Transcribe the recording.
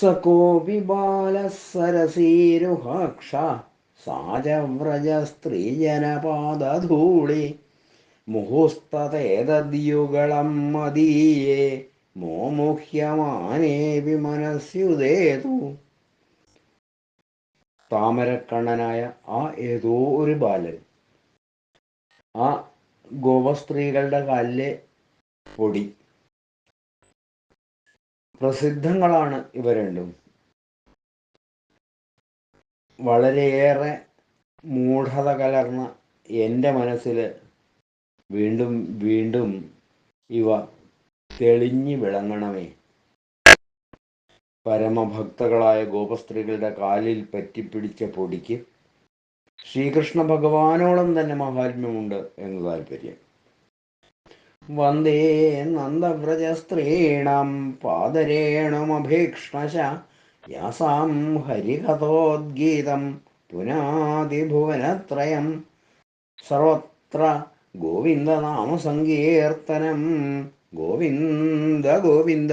സകോപി ബാലസരസീരുഹാക്ഷ സാജവ്രജസ്ത്രീജനപാദധൂളി മുഹുസ്തേതദ്യുഗളം മദീയേ മോമുഹ്യമാനേവി മനസ്യുതേതു താമരക്കണ്ണനായ ആ ഏതോ ഒരു ബാലൻ. ആ ഗോപസ്ത്രീകളുടെ കാലിലെ പൊടി. പ്രസിദ്ധങ്ങളാണ് ഇവ രണ്ടും. വളരെയേറെ മൂഢത കലർന്ന എന്റെ മനസ്സിൽ വീണ്ടും വീണ്ടും ഇവ തെളിഞ്ഞു വിളങ്ങണമേ. പരമഭക്തകളായ ഗോപസ്ത്രീകളുടെ കാലിൽ പറ്റിപ്പിടിച്ച പൊടിക്ക് ശ്രീകൃഷ്ണ ഭഗവാനോളം തന്നെ മഹാത്മ്യമുണ്ട് എന്ന് താല്പര്യം. വന്ദേ നന്ദവ്രജസ്ത്രീണം പാദരേണുമഭീക്ഷ്ണശ യാസാം ഹരികഥോദ്ഗീതം പുനാതിഭുവനത്രയം. സർവത്ര ഗോവിന്ദനാമസങ്കീർത്തനം. ഗോവിന്ദ ഗോവിന്ദ.